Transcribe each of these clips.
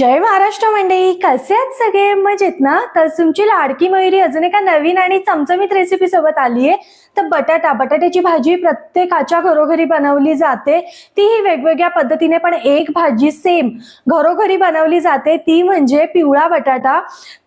जय महाराष्ट्र मंडळी कसे आहेत सगळे? मजेत ना? तर तुमची लाडकी मयुरी अजून एका नवीन आणि चमचमीत रेसिपी सोबत आली आहे तर बटाटा बटाट्याची भाजी प्रत्येकाच्या घरोघरी बनवली जाते. तीही वेगवेगळ्या पद्धतीने पण एक भाजी सेम घरोघरी बनवली जाते ती म्हणजे पिवळा बटाटा.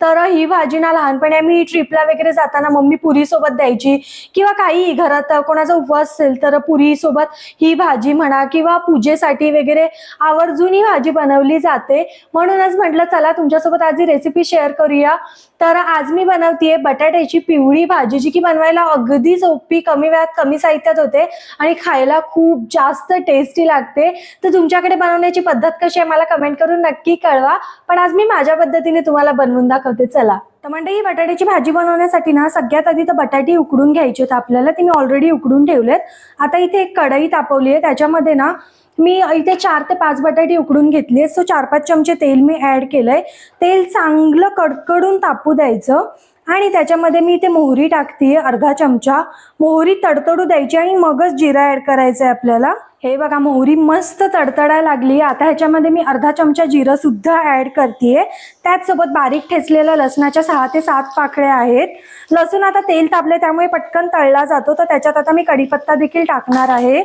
तर ही भाजी ना लहानपणी आम्ही ट्रिपला वगैरे जाताना मम्मी पुरी सोबत द्यायची. किंवा काही घरात कोणाचा उपवास असेल तर पुरी सोबत ही भाजी म्हणा किंवा पूजेसाठी वगैरे आवर्जून ही भाजी बनवली जाते. म्हणूनच म्हटलं चला तुमच्यासोबत आज ही रेसिपी शेअर करूया. तर आज मी बनवतीये बटाट्याची पिवळी भाजी जी की बनवायला अगदी सोपी कमी वेळात कमी साहित्यात होते आणि खायला खूप जास्त टेस्टी लागते. तर तुमच्याकडे बनवण्याची पद्धत कशी आहे मला कमेंट करून नक्की कळवा. पण आज मी माझ्या पद्धतीने तुम्हाला बनवून दाखवते. चला. तर मंडळी बटाट्याची भाजी बनवण्यासाठी ना सगळ्यात आधी तर बटाटे उकडून घ्यायचे होते आपल्याला. ते मी ऑलरेडी उकडून ठेवलेत. आता इथे एक कढई तापवली आहे. त्याच्यामध्ये ना मी इथे चार ते पाच बटाटे उकडून घेतले सो चार पाच चमचे तेल मी ऍड केलंय. तेल चांगलं कडकडून तापू द्यायचं. आणि त्याच्यामध्ये मी इथे मोहरी टाकते अर्धा चमचा. मोहरी तडतडू द्यायची आणि मगच जिरा ऍड करायचा आहे आपल्याला. हे बघा मोहरी मस्त तडतडायला लागली. आता ह्याच्यामध्ये मी अर्धा चमचा जिरं सुद्धा ऍड करते त्याचसोबत बारीक ठेचलेल्या लसणाच्या सहा ते सात पाकळ्या आहेत. लसूण आता तेल तापले त्यामुळे पटकन तळला जातो. तर त्याच्यात आता मी कढीपत्ता देखील टाकणार आहे.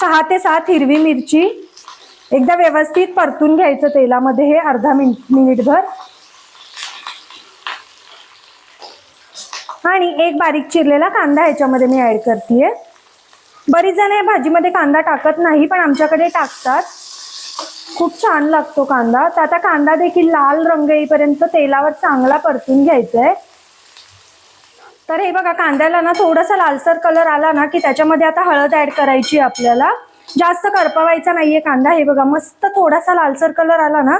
सहा ते सात हिरवी मिरची. एकदा व्यवस्थित परतून घ्यायचं तेलामध्ये हे अर्धा मिनिट मिनिटभर आणि एक बारीक चिरलेला कांदा ह्याच्यामध्ये मी ऍड करते बरीच जण या भाजीमध्ये कांदा टाकत नाही पण आमच्याकडे टाकतात. खूप छान लागतो कांदा. तर आता कांदा देखील लाल रंग येईपर्यंत तेलावर चांगला परतून घ्यायचा आहे तर हे बघा कांद्याला ना थोडासा लालसर कलर आला ना की त्याच्यामध्ये आता हळद ऍड करायची आहे आपल्याला. जास्त करपवायचा नाहीये कांदा. हे बघा मस्त थोडासा लालसर कलर आला ना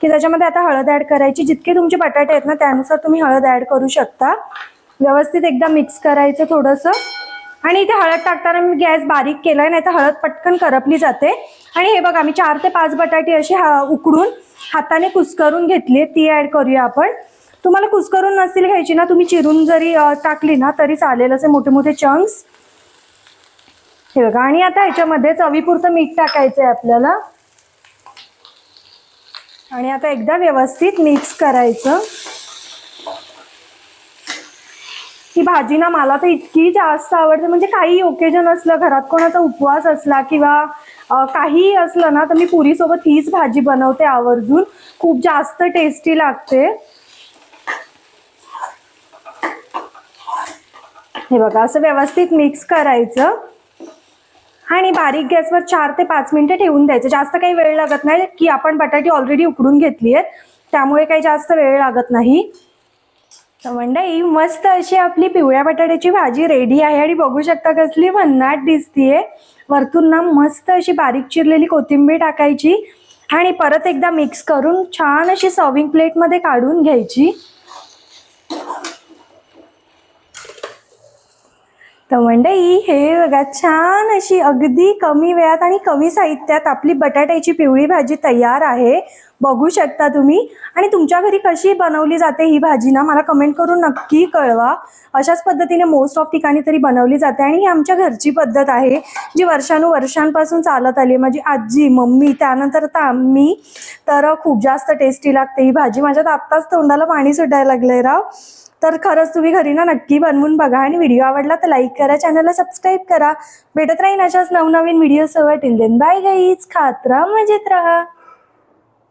की त्याच्यामध्ये आता हळद ऍड करायची. जितके तुमचे बटाटे आहेत ना त्यानुसार तुम्ही हळद ऍड करू शकता. व्यवस्थित एकदा मिक्स करायचं थोडंसं. आणि इथे हळद टाकताना मी गॅस बारीक केलाय नाही तर हळद पटकन करपली जाते. आणि हे बघा मी चार ते पाच बटाटे अशी हा उकडून हाताने कुस्करून घेतली ती ऍड करूया आपण. तुम्हाला कुस्करून नसतील घ्यायची ना तुम्ही चिरून जरी टाकली ना तरी चालेल असे मोठे मोठे चंक्स हे बघा आणि आता ह्याच्यामध्ये चवीपुरतं मीठ टाकायचं आहे आपल्याला. आणि आता एकदा व्यवस्थित मिक्स करायचं ही भाजी ना मला तर इतकी जास्त आवडते. म्हणजे काही ओकेजन असलं घरात कोणाचा उपवास असला किंवा काहीही काही असलं ना तर मी पुरीसोबत हीच भाजी बनवते आवर्जून. खूप जास्त टेस्टी लागते. हे बघा असं व्यवस्थित मिक्स करायचं. आणि बारीक गॅसवर चार ते पाच मिनिटं ठेवून द्यायचं. जास्त काही वेळ लागत नाही की आपण बटाटी ऑलरेडी उकडून घेतली आहेत त्यामुळे काही जास्त वेळ लागत नाही. मंडई मस्त अशी आपली पिवळ्या बटाट्याची भाजी रेडी आहे आणि बघू शकता कसली भन्नाट दिसतीये. वरतून ना मस्त अशी बारीक चिरलेली कोथिंबीर टाकायची आणि परत एकदा मिक्स करून छान अशी सर्विंग प्लेटमध्ये काढून घ्यायची. तर मंडई हे बघा छान अशी अगदी कमी वेळात आणि कमी साहित्यात आपली बटाट्याची पिवळी भाजी तयार आहे. बघू शकता तुम्ही. आणि तुमच्या घरी कशी बनवली जाते ही भाजी ना मला कमेंट करून नक्की कळवा. अशाच पद्धतीने मोस्ट ऑफ ठिकाणी तरी बनवली जाते आणि ही आमच्या घरची पद्धत आहे जी वर्षानुवर्षांपासून चालत आली आहे. माझी आजी मम्मी त्यानंतर तर आम्ही. तर खूप जास्त टेस्टी लागते ही भाजी. माझ्यात आत्ताच तोंडाला पाणी सुटायला लागलंय राव. तर खरंच तुम्ही घरी ना नक्की बनवून बघा आणि व्हिडिओ आवडला तर लाईक करा चॅनलला सबस्क्राईब करा. भेटत राहीन अशाच नवनवीन व्हिडिओ सह टिल देन बाय गाईज खात राहा मजेत राहा.